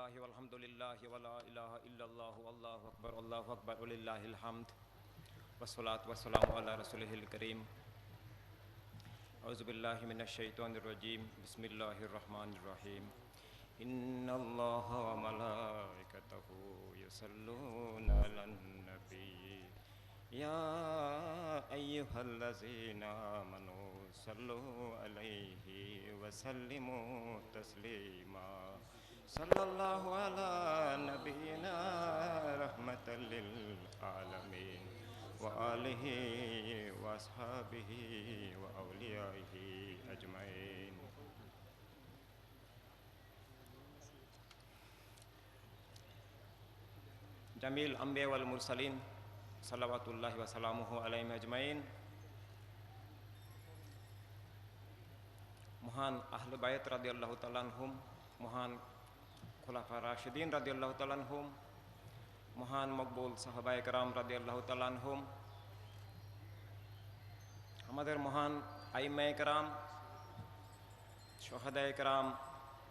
الله والحمد لله ولا إله إلا الله والله أكبر الله أكبر ولله الحمد والصلاة والسلام على رسوله الكريم. أعوذ بالله من الشيطان الرجيم. بسم الله الرحمن الرحيم. إن الله وملائكته يصلون على النبي. يا أيها الذين آمنوا صلوا عليه وسلموا تسليما. صلى الله على نبينا رحمة للعالمين وآله وأصحابه وأوليائه أجمعين জামিল আম্বে ওয়াল মুরসালিন সালাওয়াতুল্লাহ ওয়া সালামুহু আলাইহিম আজমাইন মহান আহলে বায়াত রাদিয়াল্লাহু তাআলা আনহুম মহান খোলাফা রাশেদিন রাজি আল্লাহ তালানহুম মহান মকবুল সাহবায়ক রাম রাজি আল্লাহ তালানহুম আমাদের মহান আইমায়ক রাম সোহাদা রাম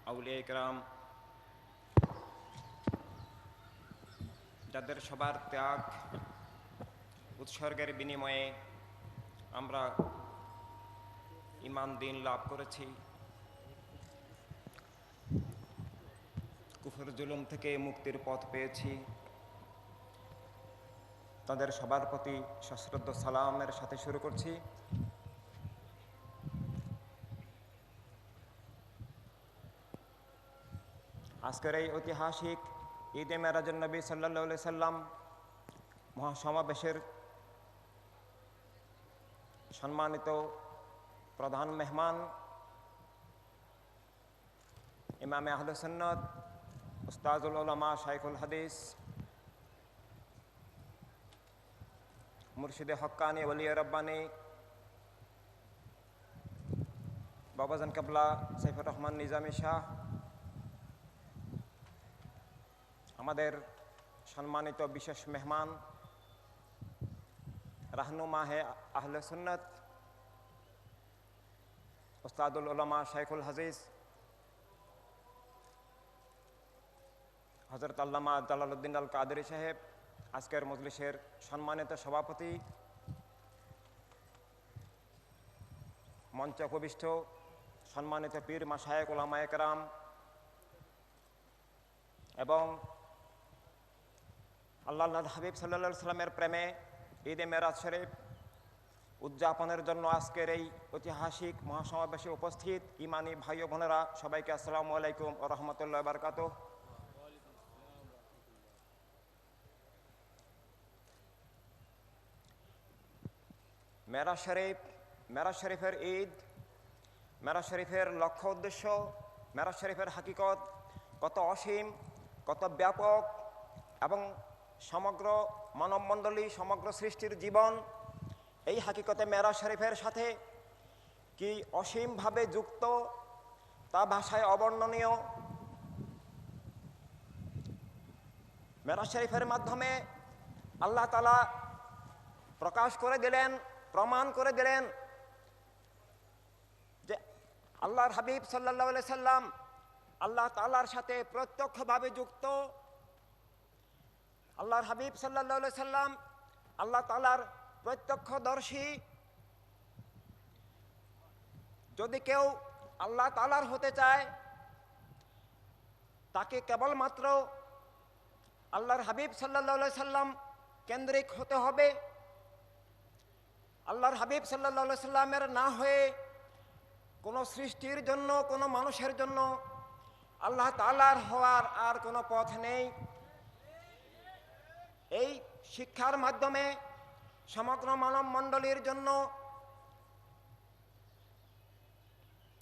আউলিয়া রাম যাদের সবার ত্যাগ উৎসর্গের বিনিময়ে আমরা ইমান দিন লাভ করেছি। কুফর জুলুম থেকে মুক্তির পথ পেয়েছি। তাদের সবার প্রতি সশ্রদ্ধ সালামের সাথে শুরু করছি। আজকের এই ঐতিহাসিক ঈদে মেরাজুল নবী সাল্লা সাল্লাম মহাসমাবেশের সম্মানিত প্রধান মেহমান ইমামে আহলে সন্নত উস্তাজুল উলামা শাইখুল হাদিস, মুর্শিদে হক্কানি, ওলিয়া রব্বানি, বাবাজান কাবলা, সাইফুর রহমান নিজামী শাহ, আমাদের সম্মানিত বিশেষ মেহমান রাহনুমা হে আহলে সুন্নত ওস্তাদুল উলামা শাইখুল হাজিজ হজরত আল্লামা জালালউদ্দিন আল কাদরি সাহেব, আজকের মজলিসের সম্মানিত সভাপতি মঞ্চ উপবিষ্ট সম্মানিত পীর মাসায়েক ওলামা একরাম এবং আল্লাহ হাবিব সাল্লা সাল্লামের প্রেমে ঈদে মেরাজ শরীফ উদযাপনের জন্য আজকের এই ঐতিহাসিক মহাসমাবেশে উপস্থিত ইমানি ভাই বোনেরা সবাইকে আসসালামু আলাইকুম ও রহমতুল্লাহ বারকাত মেরাজ শরীফ মেরাজ শরীফের ঈদ, মেরা শরীফের লক্ষ্য উদ্দেশ্য মেরাজ শরীফের হাকিকত কত অসীম, কত ব্যাপক এবং সমগ্র মানবমণ্ডলী, সমগ্র সৃষ্টির জীবন এই হাকিকতে মেরা শরীফের সাথে কি অসীমভাবে যুক্ত, তা ভাষায় অবর্ণনীয়? মেরাজ শরীফের মাধ্যমে আল্লাহ তালা প্রকাশ করে দিলেন প্রমাণ করে দিলেন যে আল্লাহর হাবিব সাল্লাহ সাল্লাম আল্লাহ তালার সাথে প্রত্যক্ষভাবে যুক্ত। আল্লাহর হাবিব সাল্লাহ সাল্লাম আল্লাহ তালার প্রত্যক্ষদর্শী। যদি কেউ আল্লাহ তালার হতে চায়, তাকে কেবলমাত্র আল্লাহর হাবিব সাল্লাহ সাল্লাম কেন্দ্রিক হতে হবে। আল্লাহর হাবিব সাল্লাহ সাল্লামের না হয়ে কোনো সৃষ্টির জন্য, কোনো মানুষের জন্য আল্লাহ তালার হওয়ার আর কোনো পথ নেই। এই শিক্ষার মাধ্যমে সমগ্র মানব মণ্ডলীর জন্য,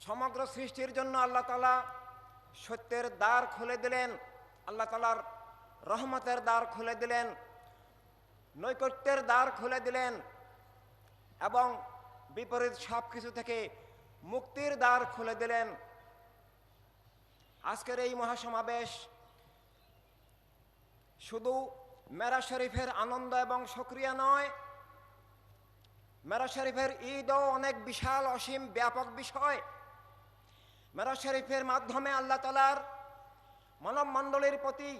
সমগ্র সৃষ্টির জন্য আল্লাহ তালা সত্যের দ্বার খুলে দিলেন, আল্লাহ তালার রহমতের দ্বার খুলে দিলেন, নৈকট্যের দ্বার খুলে দিলেন। এবং বিপরীত সব কিছু থেকে মুক্তির দ্বার খুলে দিলেন। আজকের এই মহাসমাবেশ শুধু মেরা শরীফের আনন্দ এবং সক্রিয়া নয়, মেরা শরীফের ঈদও অনেক বিশাল, অসীম, ব্যাপক বিষয়। মেরা শরীফের মাধ্যমে আল্লাহ তালার মানব মণ্ডলের প্রতি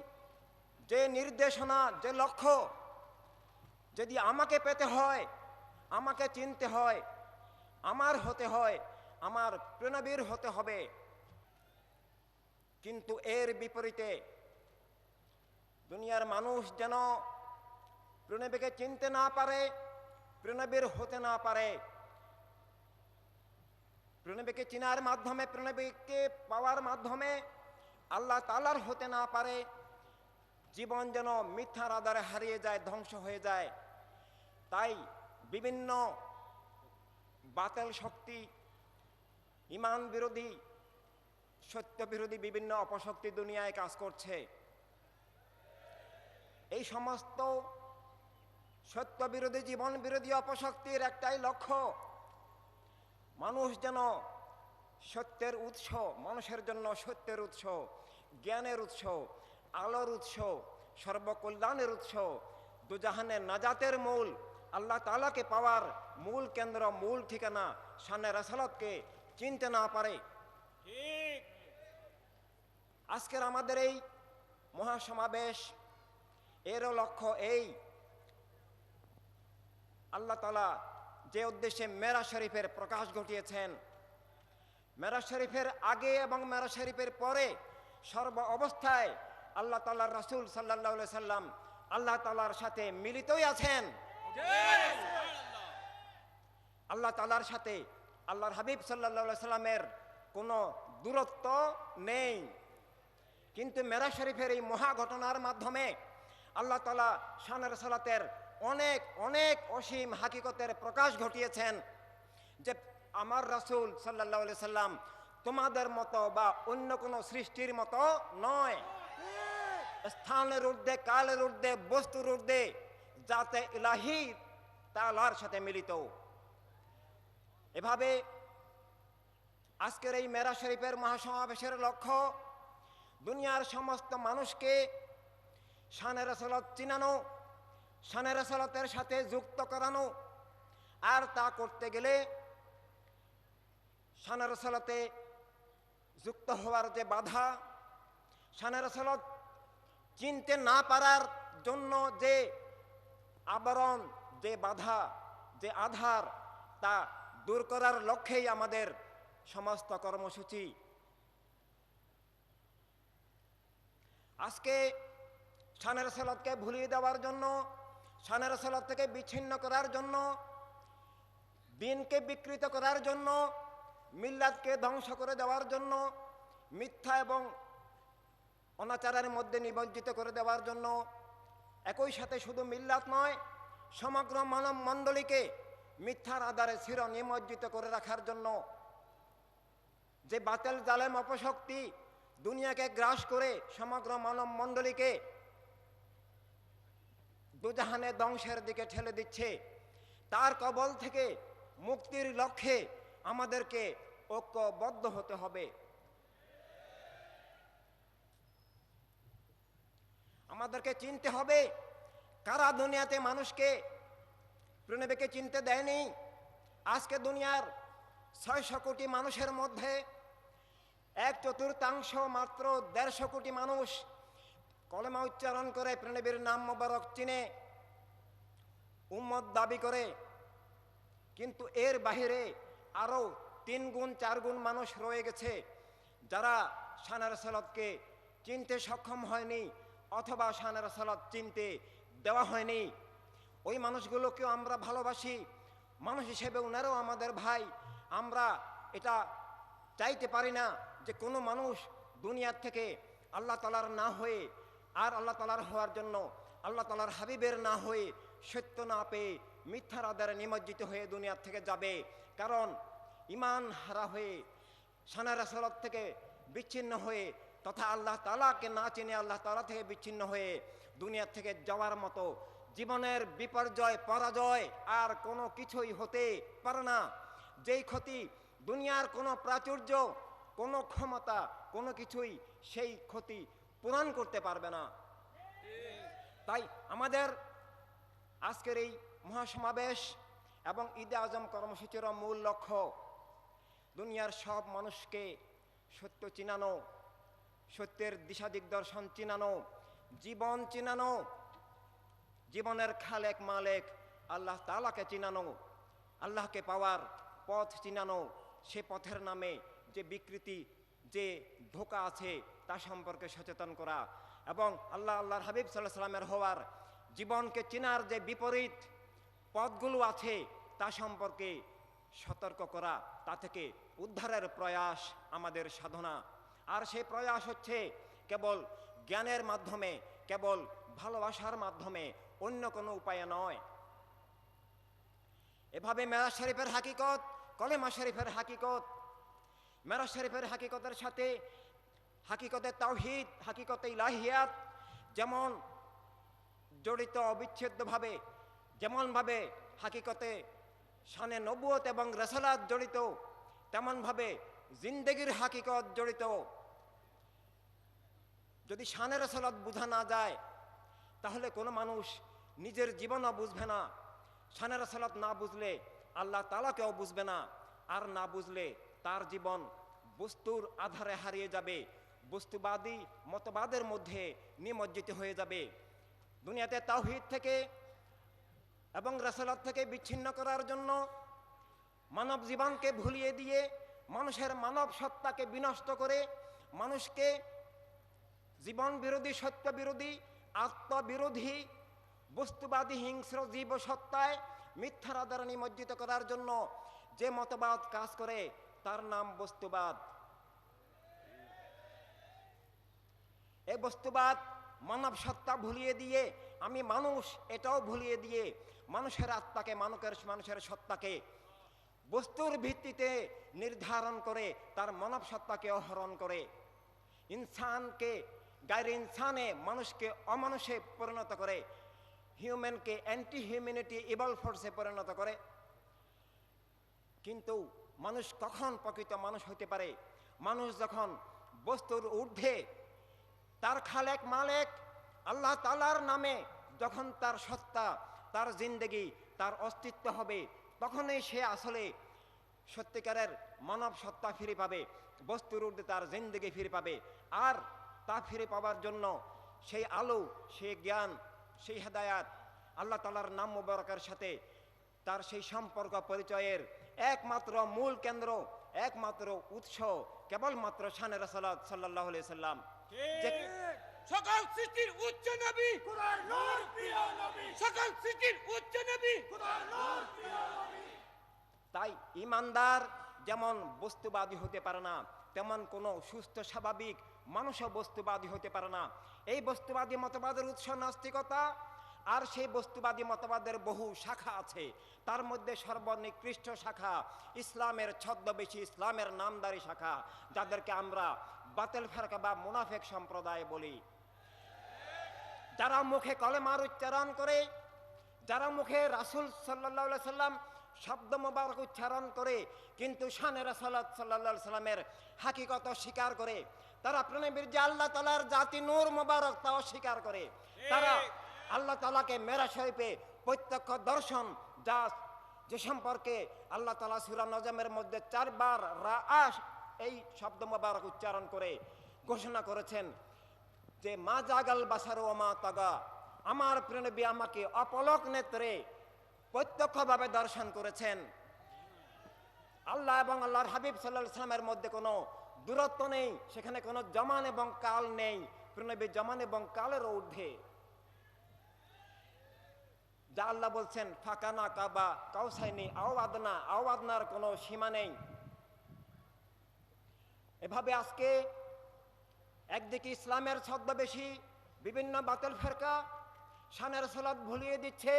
যে নির্দেশনা, যে লক্ষ্য যদি আমাকে পেতে হয় আমাকে চিনতে হয়, আমার হতে হয়, আমার প্রণবীর হতে হবে। কিন্তু এর বিপরীতে দুনিয়ার মানুষ যেন প্রণবীকে চিনতে না পারে, প্রণবীর হতে না পারে। প্রণবীকে চিনার মাধ্যমে, প্রণবীকে পাওয়ার মাধ্যমে আল্লাহ তালার হতে না পারে, জীবন যেন মিথ্যার আধারে হারিয়ে যায়, ধ্বংস হয়ে যায়। তাই বিভিন্ন বাতেল শক্তি, ইমান বিরোধী, সত্য বিরোধী বিভিন্ন অপশক্তি দুনিয়ায় কাজ করছে। এই সমস্ত সত্য বিরোধী, জীবন বিরোধী অপশক্তির একটাই লক্ষ্য, মানুষ যেন সত্যের উৎস, মানুষের জন্য সত্যের উৎস, জ্ঞানের উৎস, আলোর উৎস, সর্বকল্যাণের উৎস, দুজাহানের নাজাতের মূল আল্লাহ তালাকে পাওয়ার মূল কেন্দ্র মূল ঠিকানা সানে রাসালতকে চিনতে না পারে। আজকের আমাদের এই মহাসমাবেশ এরও লক্ষ্য এই। আল্লাহ তালা যে উদ্দেশ্যে মেরা শরীফের প্রকাশ ঘটিয়েছেন মেরা শরীফের আগে এবং মেরা শরীফের পরে সর্ব অবস্থায় আল্লাহ তালার রাসুল সাল্লাহ সাল্লাম আল্লাহ তালার সাথে মিলিতই আছেন। আল্লাহ। তালার সাথে আল্লাহর হাবিব সাল্লাহ সাল্লামের কোনো দূরত্ব নেই। কিন্তু মেরা শরীফের এই মহা ঘটনার মাধ্যমে আল্লাহ তালা শানের সালাতের অনেক অনেক অসীম হাকিকতের প্রকাশ ঘটিয়েছেন যে আমার রাসূল সাল্লাহ সাল্লাম তোমাদের মতো বা অন্য কোনো সৃষ্টির মতো নয়। স্থানের ঊর্ধ্বে কালের ঊর্ধ্বে বস্তুর ঊর্ধ্বে যাতে ইলাহি তালার সাথে মিলিত। এভাবে আজকের এই মেরা শরীফের মহাসমাবেশের লক্ষ্য, দুনিয়ার সমস্ত মানুষকে শানের সালত চিনানো শানের সালতের সাথে যুক্ত করানো, আর তা করতে গেলে শানের সালতে যুক্ত হওয়ার যে বাধা শানের সালত চিনতে না পারার জন্য যে আবরণ, যে বাধা, যে আধার, তা দূর করার লক্ষ্যেই আমাদের সমস্ত কর্মসূচি। আজকে সানের সালাদকে ভুলিয়ে দেওয়ার জন্য, সানের সালাদ থেকে বিচ্ছিন্ন করার জন্য, দিনকে বিকৃত করার জন্য মিল্লাতকে ধ্বংস করে দেওয়ার জন্য, মিথ্যা এবং অনাচারের মধ্যে নিমজ্জিত করে দেওয়ার জন্য একই সাথে শুধু মিল্লাত নয়, সমগ্র মানব মণ্ডলীকে মিথ্যার আধারে চির নিমজ্জিত করে রাখার জন্য যে বাতেল জালেম অপশক্তি দুনিয়াকে গ্রাস করে সমগ্র মানব মণ্ডলীকে দুজাহানে ধ্বংসের দিকে ঠেলে দিচ্ছে, তার কবল থেকে মুক্তির লক্ষ্যে আমাদেরকে ঐক্যবদ্ধ হতে হবে। আমাদেরকে চিনতে হবে, কারা দুনিয়াতে মানুষকে প্রণবেকে চিনতে দেয়নি? আজকে দুনিয়ার ছয়শো কোটি মানুষের মধ্যে এক চতুর্থাংশ মাত্র দেড়শো কোটি মানুষ কলেমা উচ্চারণ করে প্রণবীর নাম মোবারক চিনে, উম্মত দাবি করে। কিন্তু এর বাহিরে আরও তিন গুণ, চার গুণ মানুষ রয়ে গেছে যারা সানার সালাদকে চিনতে সক্ষম হয়নি। অথবা সানার সালাদ চিনতে দেওয়া হয়নি। ওই মানুষগুলোকেও আমরা ভালোবাসি। মানুষ হিসেবে ওনারাও আমাদের ভাই। আমরা এটা চাইতে পারি না যে কোনো মানুষ দুনিয়ার থেকে আল্লাহ তালার না হয়ে আর আল্লাহ তালার হওয়ার জন্য আল্লাহ তালার হাবিবের না হয়ে সত্য না পেয়ে মিথ্যার আদারে নিমজ্জিত হয়ে দুনিয়ার থেকে যাবে। কারণ ইমান হারা হয়ে সানার সালাদ থেকে বিচ্ছিন্ন হয়ে তথা আল্লাহ তালাকে না চিনে আল্লাহ তালা থেকে বিচ্ছিন্ন হয়ে দুনিয়ার থেকে যাওয়ার মতো জীবনের বিপর্যয়, পরাজয় আর কোনো কিছুই হতে পারে না। যেই ক্ষতি দুনিয়ার কোনো প্রাচুর্য, কোনো ক্ষমতা, কোনো কিছুই সেই ক্ষতি পূরণ করতে পারবে না। তাই আমাদের আজকের এই মহাসমাবেশ এবং ঈদে আজম কর্মসূচির মূল লক্ষ্য, দুনিয়ার সব মানুষকে সত্য চিনানো সত্যের দিশা দিগদর্শন চিনানো, জীবন চিনানো, জীবনের খালেক মালেক আল্লাহ তালাকে চিনানো, আল্লাহকে পাওয়ার পথ চিনানো, সে পথের নামে যে বিকৃতি, যে ধোকা আছে তা সম্পর্কে সচেতন করা এবং আল্লাহ, আল্লাহর হাবিব সাল্লাহ সাল্লামের হওয়ার জীবনকে চেনার যে বিপরীত পথগুলো আছে তা সম্পর্কে সতর্ক করা, তা থেকে উদ্ধারের প্রয়াস আমাদের সাধনা। আর সেই প্রয়াস হচ্ছে কেবল জ্ঞানের মাধ্যমে, কেবল ভালোবাসার মাধ্যমে, অন্য কোনো উপায়ে নয়। এভাবে মেরাজ শরীফের হাকিকত, কলেমা শরীফের হাকিকত, মেরাজ শরীফের হাকিকতের সাথে হাকিকতের তাওহিদ, হাকিকতে ইলাহিয়াত যেমন জড়িত অবিচ্ছেদ্যভাবে, যেমনভাবে হাকিকতে সানে নবুয়ত এবং রেসালাত জড়িত, তেমনভাবে জিন্দেগির হাকিকত জড়িত। যদি শানে রেসালাত বোঝা না যায়, তাহলে কোনো মানুষ নিজের জীবনও বুঝবে না। শানে রেসালাত না বুঝলে আল্লাহ তালাকেও বুঝবে না। আর না বুঝলে তার জীবন বস্তুর আধারে হারিয়ে যাবে। বস্তুবাদী মতবাদের মধ্যে নিমজ্জিত হয়ে যাবে। দুনিয়াতে তাওহিদ থেকে এবং রাসালাত থেকে বিচ্ছিন্ন করার জন্য মানব জীবনকে ভুলিয়ে দিয়ে মানুষের মানব সত্তাকে বিনষ্ট করে মানুষকে জীবন বিরোধী সত্য বিরোধী আত্মবিরোধী, বস্তুবাদী, হিংস্র জীব সত্তায় মিথ্যার আধারে নিমজ্জিত করার জন্য যে মতবাদ কাজ করে, তার নাম বস্তুবাদ। এই বস্তুবাদ মানব সত্তা ভুলিয়ে দিয়ে, আমি মানুষ এটাও ভুলিয়ে দিয়ে, মানুষের আত্মাকে মানুষের মানুষের সত্তাকে বস্তুর ভিত্তিতে নির্ধারণ করে, তার মানব সত্তাকে অহরণ করে। ইনসানকে গায়ের ইনসানে মানুষকে অমানুষে পরিণত করে হিউম্যানকে অ্যান্টি হিউম্যানিটি ইবল ফোর্সে পরিণত করে। কিন্তু মানুষ কখন প্রকৃত মানুষ হতে পারে? মানুষ যখন বস্তুর ঊর্ধ্বে, তার খালেক মালেক আল্লাহ তালার নামে যখন তার সত্তা, তার জিন্দেগি, তার অস্তিত্ব হবে, তখনই সে আসলে সত্যিকারের মানব সত্তা ফিরে পাবে, বস্তুর ঊর্ধ্বে তার জিন্দেগি ফিরে পাবে। আর তা ফিরে পাওয়ার জন্য সেই আলো সেই জ্ঞান সেই হেদায়াত আল্লাহ তালার নাম মুবারকের সাথে তার সেই সম্পর্ক পরিচয়ের একমাত্র মূল কেন্দ্র একমাত্র উৎস কেবলমাত্র শানের সালাদ সাল্লাহ সাল্লাম। সকল সৃষ্টির উচ্চ নবী। খোদার নূর প্রিয় নবী। সকল সৃষ্টির উচ্চ নবী। খোদার নূর প্রিয় নবী। তাই ইমানদার যেমন বস্তুবাদী হতে পারে না তেমন কোনো সুস্থ স্বাভাবিক মানুষও বস্তুবাদী হতে পারে না। এই বস্তুবাদী মতবাদের উৎস নাস্তিকতা, আর সেই বস্তুবাদী মতবাদের বহু শাখা আছে। তার মধ্যে সর্বনিকৃষ্ট শাখা ইসলামের ছদ্মবেশী ইসলামের নামদারি শাখা, যাদেরকে আমরা বাতেল ফেরকা বা মুনাফেক সম্প্রদায় বলি। যারা মুখে কলেমার উচ্চারণ করে, যারা মুখে রাসুল সাল্লাহ সাল্লাম শব্দ মোবারক উচ্চারণ করে, কিন্তু শানে রাসালাত সাল্লাহ সাল্লামের হাকিকত স্বীকার করে তারা প্রণবীর যে আল্লাহ তালার জাতি নূর মোবারক তাও স্বীকার করে। তারা আল্লাহ তালাকে মেরা শরীফে প্রত্যক্ষ দর্শন যা যে সম্পর্কে আল্লাহ তালা সুরা নজমের মধ্যে চারবার রাআস এই শব্দ মোবারক উচ্চারণ করে ঘোষণা করেছেন যে মা জাগাল বাসার ও মা তাগা। আমার প্রণবী আমাকে অপলক নেত্রে প্রত্যক্ষভাবে দর্শন করেছেন। আল্লাহ এবং আল্লাহর হাবিব সাল্লাহ সাল্লামের মধ্যে কোনো দূরত্ব নেই, সেখানে কোনো জমান এবং কাল নেই। প্রণবী জমান এবং কালের ঊর্ধ্বে। যা আল্লাহ বলছেন ফাঁকানা কাবা কাউসাইনি আওয়াদনা আওয়াদনার কোনো সীমা নেই। এভাবে আজকে একদিকে ইসলামের ছদ্মবেশী বিভিন্ন বাতিল ফেরকা শানের সলাদ ভুলিয়ে দিচ্ছে।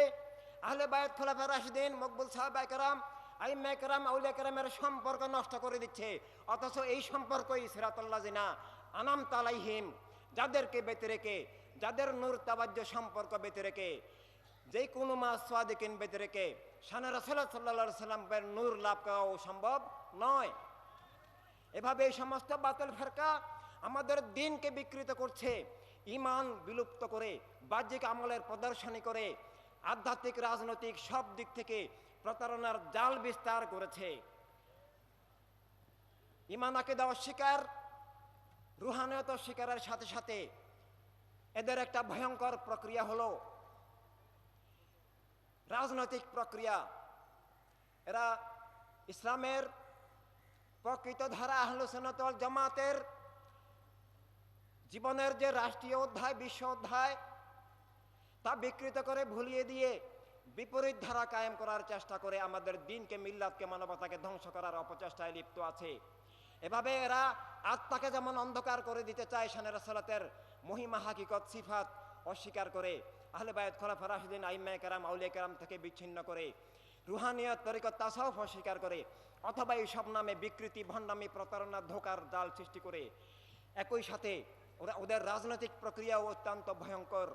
আহলে বায়ত খোলাফা রাশিদিন, মকবুল সাহেব একরাম আইম একরাম আউলিয়া কেরামের সম্পর্ক নষ্ট করে দিচ্ছে। অথচ এই সম্পর্কই সিরাতুল্লাহ জিনা আনাম তালাইহিম যাদেরকে বেঁচে রেখে, যাদের নূর তাবাজ্য সম্পর্ক বেঁচে রেখে, যে কোনো মা সোয়াদিকিন বেঁচে রেখে শানের রসুল্লাহ সাল্লা সাল্লামের নূর লাভ করাও সম্ভব নয়। এভাবে এই সমস্ত বাতিল ফেরকা আমাদের দিনকে বিকৃত করছে। ইমান বিলুপ্ত করে, বাহ্যিক আমলের প্রদর্শনী করে, আধ্যাত্মিক, রাজনৈতিক সব দিক থেকে প্রতারণার জাল বিস্তার করেছে। ইমান আকেদা অস্বীকার, রুহানিয়ত শিকারের সাথে সাথে এদের একটা ভয়ঙ্কর প্রক্রিয়া হলো। রাজনৈতিক প্রক্রিয়া। এরা ইসলামের প্রকৃত ধারা আহলুসনতল জামাতের জীবনের যে রাষ্ট্রীয় অধ্যায়, বিশ্ব অধ্যায়, তা বিকৃত করে ভুলিয়ে দিয়ে বিপরীত ধারা কায়েম করার চেষ্টা করে আমাদের দিনকে মিল্লাতকে মানবতাকে ধ্বংস করার অপচেষ্টায় লিপ্ত আছে। এভাবে এরা আত্মাকে যেমন অন্ধকার করে দিতে চায় শানের সালাতের মহিমা, হাকিকত, সিফাত অস্বীকার করে, আহলে বায়ত খলাফা রাশিদিন, আইম্মা কেরাম, আউলিয়া কেরাম থেকে বিচ্ছিন্ন করে, রুহানিয়ত, তরিকত, তাসাউফ অস্বীকার করে, অথবা এইসব নামে বিকৃতি, ভণ্ডামি, প্রতারণা, ধোকার জাল সৃষ্টি করে। একই সাথে ওরা, ওদের রাজনৈতিক প্রক্রিয়াও অত্যন্ত ভয়ঙ্কর।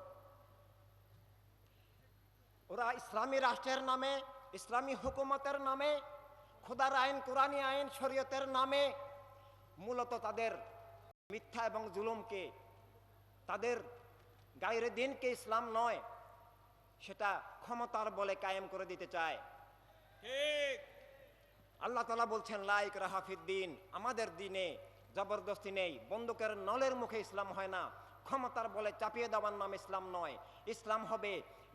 ওরা ইসলামী রাষ্ট্রের নামে ইসলামী হুকুমতের নামে খোদার আইন কোরআনী আইন শরীয়তের নামে মূলত তাদের মিথ্যা এবং জুলুমকে তাদের গায়ের দিনকে ইসলাম নয় সেটা ক্ষমতার বলে কায়েম করে দিতে চায়। আল্লাহ তালা বলছেন লাইক রাহাফিদ্দিন আমাদের দিনে জবরদস্তি নেই বন্দুকের নলের মুখে ইসলাম হয় না ক্ষমতার বলে চাপিয়ে দেওয়ার নাম ইসলাম নয়। ইসলাম হবে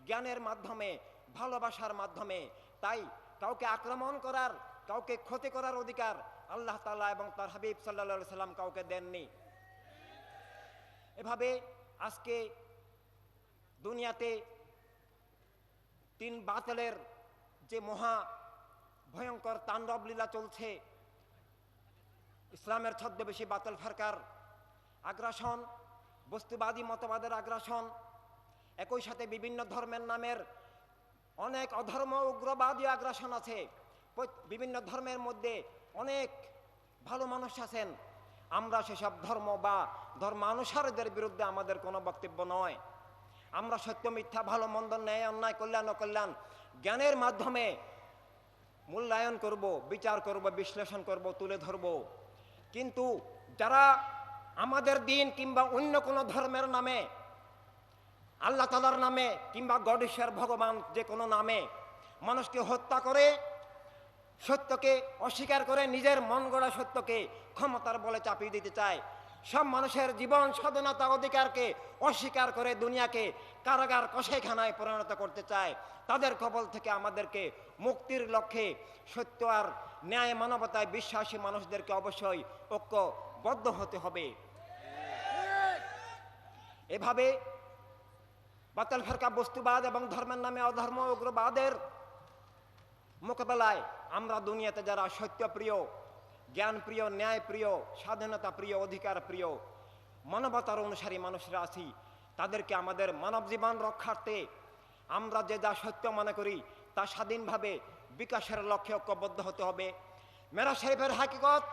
জ্ঞানের মাধ্যমে, ভালোবাসার মাধ্যমে। তাই কাউকে আক্রমণ করার, কাউকে ক্ষতি করার অধিকার আল্লাহ তালা এবং তার হাবিব সাল্লা সাল্লাম কাউকে দেননি। এভাবে আজকে দুনিয়াতে তিন বাতলের যে মহা ভয়ঙ্কর তাণ্ডব লীলা চলছে, ইসলামের ছদ্মবেশী বাতল ফারকার আগ্রাসন, বস্তুবাদী মতবাদের আগ্রাসন একই সাথে বিভিন্ন ধর্মের নামের অনেক অধর্ম, উগ্রবাদী আগ্রাসন আছে। বিভিন্ন ধর্মের মধ্যে অনেক ভালো মানুষ আছেন। আমরা সেসব ধর্ম বা ধর্মানুসারীদের বিরুদ্ধে আমাদের কোনো বক্তব্য নয়। আমরা সত্য, মিথ্যা, ভালো, মন্দ, ন্যায়, অন্যায়, কল্যাণ, অকল্যাণ জ্ঞানের মাধ্যমে মূল্যায়ন করব, বিচার করব, বিশ্লেষণ করব, তুলে ধরব। কিন্তু যারা আমাদের দিন কিংবা অন্য কোনো ধর্মের নামে আল্লাহ তালার নামে কিংবা গডেশ্বর ভগবান যে কোনো নামে মানুষকে হত্যা করে, সত্যকে অস্বীকার করে, নিজের মন গড়া সত্যকে ক্ষমতার বলে চাপিয়ে দিতে চায়। সব মানুষের জীবন স্বাধীনতা অধিকারকে অস্বীকার করে দুনিয়াকে কারাগার কষাইখানায় পরিণত করতে চায়। তাদের কবল থেকে আমাদেরকে মুক্তির লক্ষ্যে সত্য আর ন্যায় মানবতায় বিশ্বাসী মানুষদেরকে অবশ্যই ঐক্যবদ্ধ হতে হবে। এভাবে বাতাল, ফেরকা, বস্তুবাদ এবং ধর্মের নামে অধর্ম, উগ্রবাদের মোকাবেলায় আমরা দুনিয়াতে যারা সত্যপ্রিয়, জ্ঞানপ্রিয়, ন্যায়প্রিয় স্বাধীনতা প্রিয় অধিকার প্রিয় মানবতার অনুসারী মানুষরা আছি, তাদেরকে আমাদের মানব জীবন রক্ষার্থে আমরা যে যা সত্য মনে করি তা স্বাধীনভাবে বিকাশের লক্ষ্যে ঐক্যবদ্ধ হতে হবে। মেরা শরীফের হাকিকত,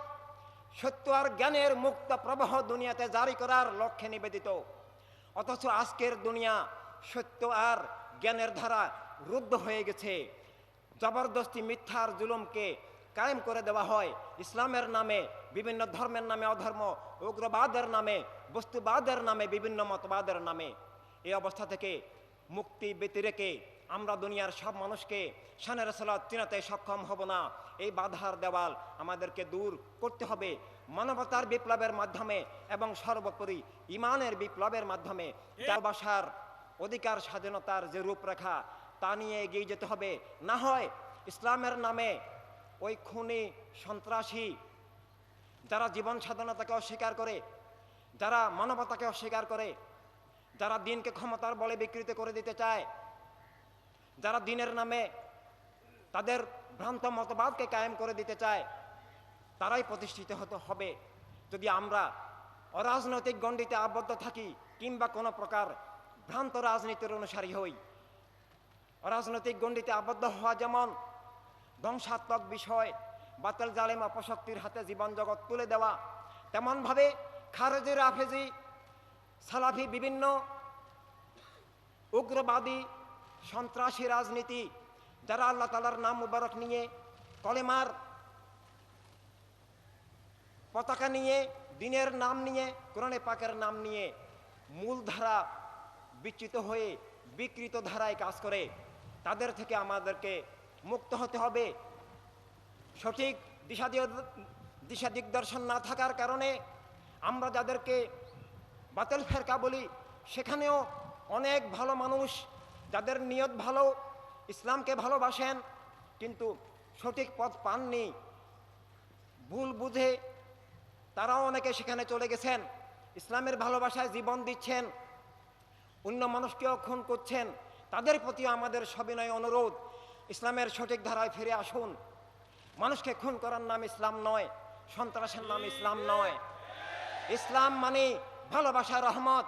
সত্য আর জ্ঞানের মুক্ত প্রবাহ দুনিয়াতে জারি করার লক্ষ্যে নিবেদিত। অথচ আজকের দুনিয়া সত্য আর জ্ঞানের ধারা রুদ্ধ হয়ে গেছে। জবরদস্তি মিথ্যার জুলুমকে কায়েম করে দেওয়া হয়। ইসলামের নামে বিভিন্ন ধর্মের নামে অধর্ম উগ্রবাদের নামে বস্তুবাদের নামে বিভিন্ন মতবাদের নামে। এই অবস্থা থেকে মুক্তি ব্যতিরেকে আমরা দুনিয়ার সব মানুষকে সানের সালাদ চিনাতে সক্ষম হব না। এই বাধার দেওয়াল আমাদেরকে দূর করতে হবে। মানবতার বিপ্লবের মাধ্যমে এবং সর্বোপরি ইমানের বিপ্লবের মাধ্যমে। ভালোবাসার অধিকার স্বাধীনতার যে রূপরেখা, তা নিয়ে এগিয়ে যেতে হবে। না হয় ইসলামের নামে ওই খুনি সন্ত্রাসী যারা জীবন স্বাধীনতাকে অস্বীকার করে, যারা মানবতাকে অস্বীকার করে, যারা দিনকে ক্ষমতার বলে বিকৃত করে দিতে চায়, যারা দিনের নামে তাদের ভ্রান্ত মতবাদকে কায়েম করে দিতে চায়, তারাই প্রতিষ্ঠিত হতে হবে। যদি আমরা অরাজনৈতিক গণ্ডিতে আবদ্ধ থাকি কিংবা কোনো প্রকার ভ্রান্ত রাজনীতির অনুসারী হই। অরাজনৈতিক গণ্ডিতে আবদ্ধ হওয়া যেমন ধ্বংসাত্মক বিষয়, বাতেল জালেম অপশক্তির হাতে জীবন জগৎ তুলে দেওয়া, তেমনভাবে খারেজি, রাফেজি, সালাফি বিভিন্ন উগ্রবাদী, সন্ত্রাসী রাজনীতি, যারা আল্লাহ তালার নাম মুবারক নিয়ে কলেমার পতাকা নিয়ে, দিনের নাম নিয়ে, কোরআনে পাকের নাম নিয়ে মূলধারা বিচ্যুত হয়ে বিকৃত ধারায় কাজ করে, তাদের থেকে আমাদেরকে মুক্ত হতে হবে। সঠিক দিশা দিশা দিগদর্শন না থাকার কারণে আমরা যাদেরকে বাতেল ফেরকা বলি, সেখানেও অনেক ভালো মানুষ যাদের নিয়ত ভালো, ইসলামকে ভালোবাসেন, কিন্তু সঠিক পথ পাননি। ভুল বুঝে তারাও অনেকে সেখানে চলে গেছেন, ইসলামের ভালোবাসায় জীবন দিচ্ছেন অন্য মানুষকেও খুন করছেন তাদের প্রতিও আমাদের সবিনয় অনুরোধ। ইসলামের সঠিক ধারায় ফিরে আসুন। মানুষকে খুন করার নাম ইসলাম নয় সন্ত্রাসের নাম ইসলাম নয়। ইসলাম মানে ভালোবাসা রহমত।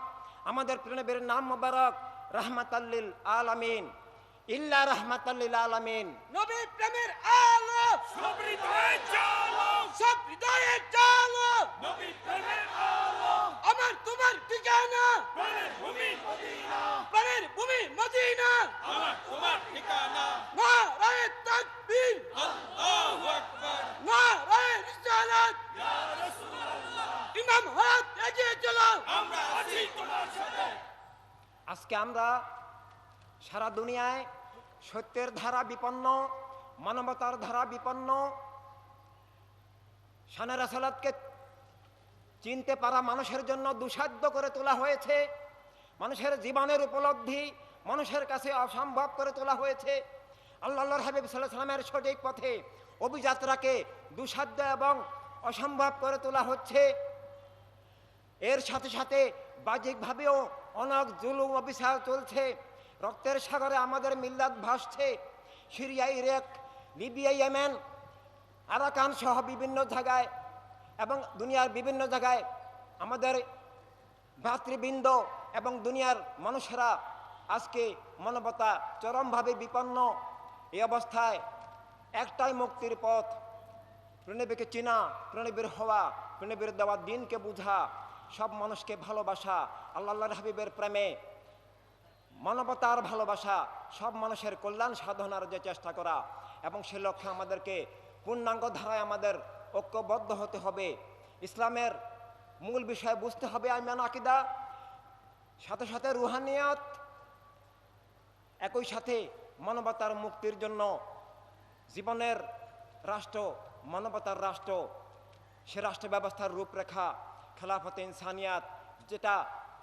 আমাদের প্রণবের নাম মোবারক রহমাতাল্লিল আলামিন। ইল্লা রহমাতাল্লিল আলামিন। নবী প্রেমের আলো সব হৃদয়ে জ্বালো সব হৃদয়ে চালো নবী প্রেমের আলো আমার তোমার ঠিকানা? প্রাণের ভূমি মদিনা। প্রাণের ভূমি মদিনা। আমার তোমার ঠিকানা। না রায়ে তাকবীর। আল্লাহু আকবার। না রায়ে রিসালাত। ইয়া রাসূলুল্লাহ। ইমাম হাত এগিয়ে চলো। আমরা আছি তোমার সাথে। আজকে আমরা সারা দুনিয়ায় সত্যের ধারা বিপন্ন মানবতার ধারা বিপন্ন সানের আসালাতকে চিনতে পারা মানুষের জন্য দুঃসাধ্য করে তোলা হয়েছে। মানুষের জীবনের উপলব্ধি মানুষের কাছে অসম্ভব করে তোলা হয়েছে। আল্লাহ হাবিব সাল্লাহ সাল্লামের সঠিক পথে অভিযাত্রাকে দুঃসাধ্য এবং অসম্ভব করে তোলা হচ্ছে। এর সাথে সাথে বাহ্যিকভাবেও অনেক জুলুম অবিচার চলছে। রক্তের সাগরে আমাদের মিল্লাত ভাসছে। Syria Iraq, Libya, Yemen, Arakan সহ বিভিন্ন জায়গায় এবং দুনিয়ার বিভিন্ন জায়গায় আমাদের ভাতৃবৃন্দ এবং দুনিয়ার মানুষেরা আজকে মানবতা চরমভাবে বিপন্ন। এই অবস্থায় একটাই মুক্তির পথ, প্রণবীকে চেনা, প্রণবীর হওয়া, প্রণবীর দেওয়া দিনকে বুঝা, সব মানুষকে ভালোবাসা আল্লাহ হাবিবের প্রেমে মানবতার ভালোবাসা, সব মানুষের কল্যাণ সাধনার যে চেষ্টা করা এবং সে লক্ষ্যে আমাদেরকে পূর্ণাঙ্গ ধারায় আমাদের ঐক্যবদ্ধ হতে হবে। ইসলামের মূল বিষয় বুঝতে হবে আইমান, আকিদা। সাথে সাথে রুহানিয়াত, একই সাথে মানবতার মুক্তির জন্য জীবনের রাষ্ট্র, মানবতার রাষ্ট্র, সে রাষ্ট্র ব্যবস্থার রূপরেখা, খেলাফতে ইনসানিয়াত, যেটা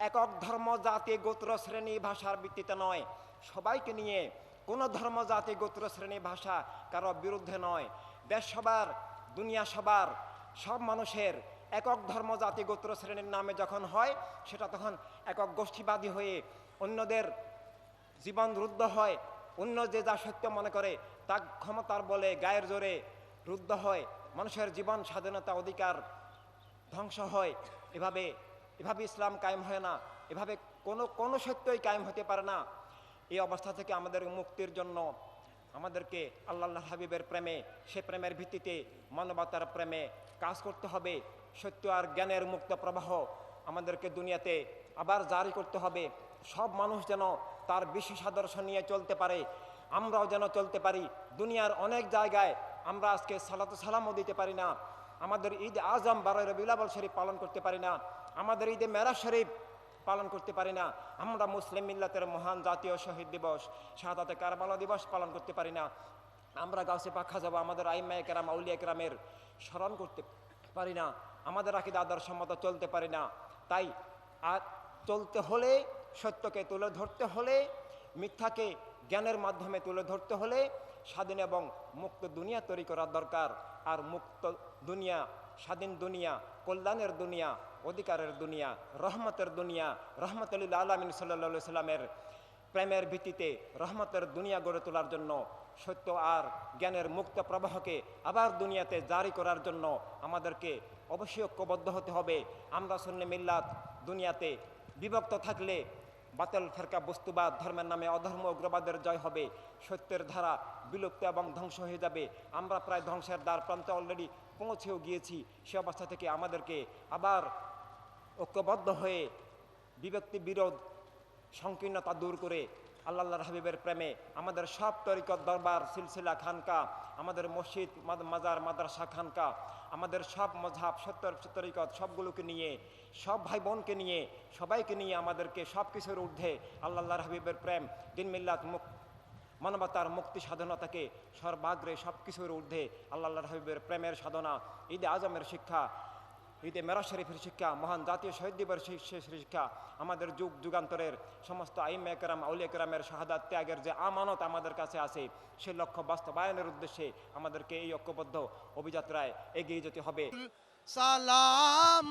একক ধর্ম, জাতি, গোত্র, শ্রেণি, ভাষার ভিত্তিতে নয়। সবাইকে নিয়ে কোনো ধর্ম, জাতি, গোত্র, শ্রেণি, ভাষা কারও বিরুদ্ধে নয়। দেশ সবার দুনিয়া সবার, সব মানুষের একক ধর্ম জাতি গোত্র শ্রেণির নামে যখন হয়, সেটা তখন একক গোষ্ঠীবাদী হয়ে অন্যদের জীবন রুদ্ধ হয়। অন্য যে যা সত্য মনে করে, তা ক্ষমতার বলে গায়ের জোরে রুদ্ধ হয়। মানুষের জীবন স্বাধীনতা অধিকার ধ্বংস হয়। এভাবে এভাবে ইসলাম কায়েম হয় না। এভাবে কোনো কোনো সত্যই কায়েম হতে পারে না। এই অবস্থা থেকে আমাদের মুক্তির জন্য আমাদেরকে আল্লাহ হাবিবের প্রেমে, সে প্রেমের ভিত্তিতে মানবতার প্রেমে কাজ করতে হবে। সত্য আর জ্ঞানের মুক্ত প্রবাহ আমাদেরকে দুনিয়াতে আবার জারি করতে হবে। সব মানুষ যেন তার বিশেষ আদর্শ নিয়ে চলতে পারে, আমরাও যেন চলতে পারি। দুনিয়ার অনেক জায়গায় আমরা আজকে সালাত সালামও দিতে পারি না। আমাদের ঈদ আজম বারোই রবিলাবল শরীফ পালন করতে পারি না। আমাদের ঈদে মেরা শরীফ পালন করতে পারি না। আমরা মুসলিম মিল্লাতের মহান জাতীয় শহীদ দিবস, শাহাদাতে কারবালা দিবস পালন করতে পারি না। আমরা গাছে পাখা যাব, আমাদের আইম্মা কেরাম, আউলিয়া কেরামের স্মরণ করতে পারি না। আমাদের আকিদা, আদর্শ, মতো চলতে পারি না। তাই আর চলতে হলে, সত্যকে তুলে ধরতে হলে, মিথ্যাকে জ্ঞানের মাধ্যমে তুলে ধরতে হলে, স্বাধীন এবং মুক্ত দুনিয়া তৈরি করা দরকার। আর মুক্ত দুনিয়া স্বাধীন দুনিয়া, কল্যাণের দুনিয়া, অধিকারের দুনিয়া, রহমতের দুনিয়া রহমতুল্লাহ আলমিন সাল্লা সাল্লামের প্রেমের ভিত্তিতে রহমতের দুনিয়া গড়ে তোলার জন্য, সত্য আর জ্ঞানের মুক্ত প্রবাহকে আবার দুনিয়াতে জারি করার জন্য আমাদেরকে অবশ্যই ঐক্যবদ্ধ হতে হবে। আমরা সুন্নি মিল্লাত দুনিয়াতে বিভক্ত থাকলে বাতেল ফেরকা বস্তুবাদ ধর্মের নামে অধর্ম উগ্রবাদের জয় হবে। সত্যের ধারা বিলুপ্ত এবং ধ্বংস হয়ে যাবে। আমরা প্রায় ধ্বংসের দ্বার প্রান্তে অলরেডি পৌঁছেও গিয়েছি। সে অবস্থা থেকে আমাদেরকে আবার ঐক্যবদ্ধ হয়ে বিভক্তি, বিরোধ, সংকীর্ণতা দূর করে আল্লাহ হাবিবের প্রেমে আমাদের সব তরিকত দরবার, সিলসিলা, খানকা আমাদের মসজিদ মাজার, মাদ্রাসা, খানকা, আমাদের সব মজাব সত্তর তরিকত সবগুলোকে নিয়ে, সব ভাই বোনকে নিয়ে, সবাইকে নিয়ে আমাদেরকে সব কিছুর ঊর্ধ্বে আল্লাহ হাবিবের প্রেম, দিন মিল্লাত মুখ মানবতার মুক্তি সাধনাটাকে সর্বাগ্রে সব কিছুর ঊর্ধ্বে আল্লাহ হাবিবের প্রেমের সাধনা ঈদ আজমের শিক্ষা ঈদে মেরাজ শরীফের শিক্ষা, মহান জাতীয় শহীদ দিবসের শিক্ষা, আমাদের যুগ যুগান্তরের সমস্ত আইম একরাম, আউলিয়া কেরামের শাহাদাত ত্যাগের যে আমানত আমাদের কাছে আছে, সে লক্ষ্য বাস্তবায়নের উদ্দেশ্যে আমাদেরকে এই ঐক্যবদ্ধ অভিযাত্রায় এগিয়ে যেতে হবে। সালাম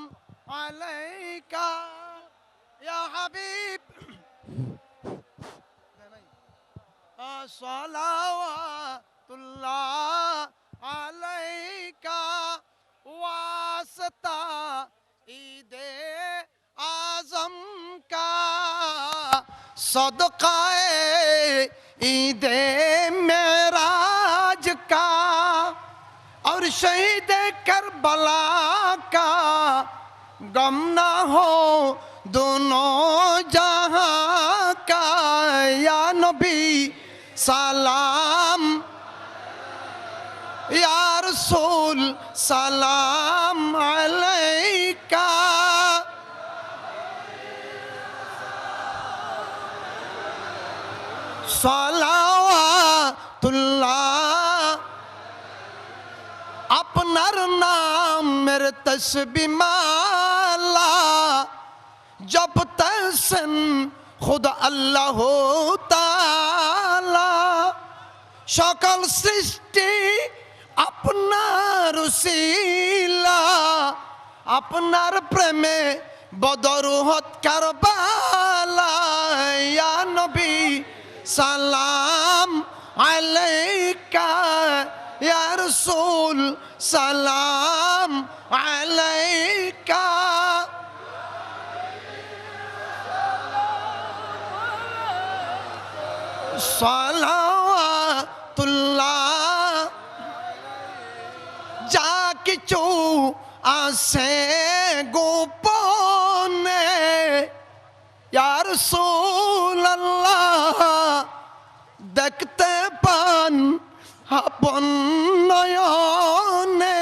আলাইকা عید آزم کا صدقہ عید میراج کا اور شہید کربلا کا غم نہ ہو دونوں جہاں کا یا نبی سلام یا رسول সালাম আলাইকা। সালাওয়াতুল্লাহ। আপনার নামের তসবিমালা জপ তসন খুদ আল্লাহ তালা সকল সৃষ্টি আপনার শিলা আপনার প্রেমে বদরুহত কারবালা ইয়া নবী, সালাম আলাইকা। ইয়া রাসূল, সালাম আলাইকা। সালাওয়াতুল্লাহ আছে গোপনে ইয়ার আল্লাহ দেখতে পান আপন নয়নে।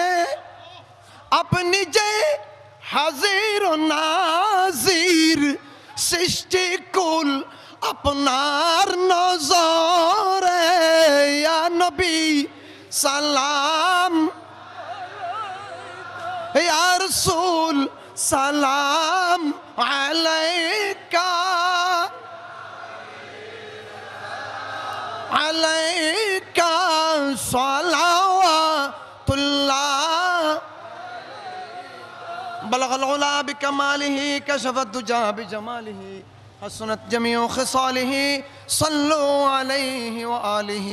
আপনি যে হাজির নাজির সৃষ্টি কুল আপনার নজরে। নবী, সালাম يا رسول سلام عليك. عليك صلوات الله. بلغ العلا بكماله كشف الدجى بجماله حسنت جميع خصاله صلوا عليه وآله.